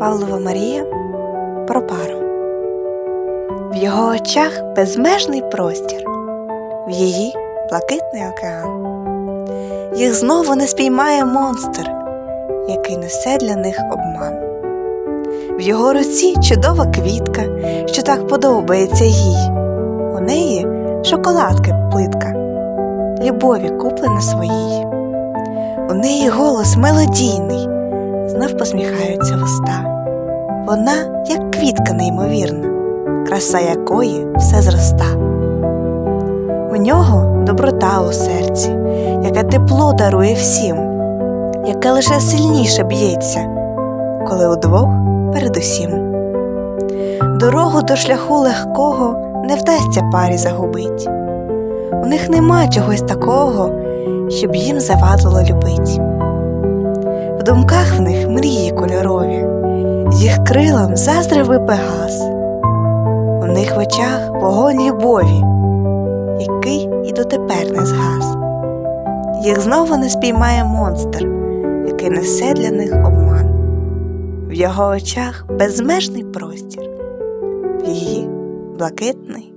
Павлова Марія про пару. В його очах безмежний простір, в її блакитний океан. Їх знову не спіймає монстр, який несе для них обман. В його руці чудова квітка, що так подобається їй. У неї шоколадки плитка, любові куплена своїй. У неї голос мелодійний, знов посміхаються вуста. Вона, як квітка неймовірна, краса якої все зроста. У нього доброта у серці, яке тепло дарує всім, яке лише сильніше б'ється, коли удвох передусім. Дорогу до шляху легкого не вдасться парі загубить. У них нема чогось такого, щоб їм завадило любить. В думках в них мрії кольорові, їх крилам заздрив пегас. У них в очах вогонь любові, який і дотепер не згас. Їх знову не спіймає монстр, який несе для них обман. В його очах безмежний простір, в її блакитний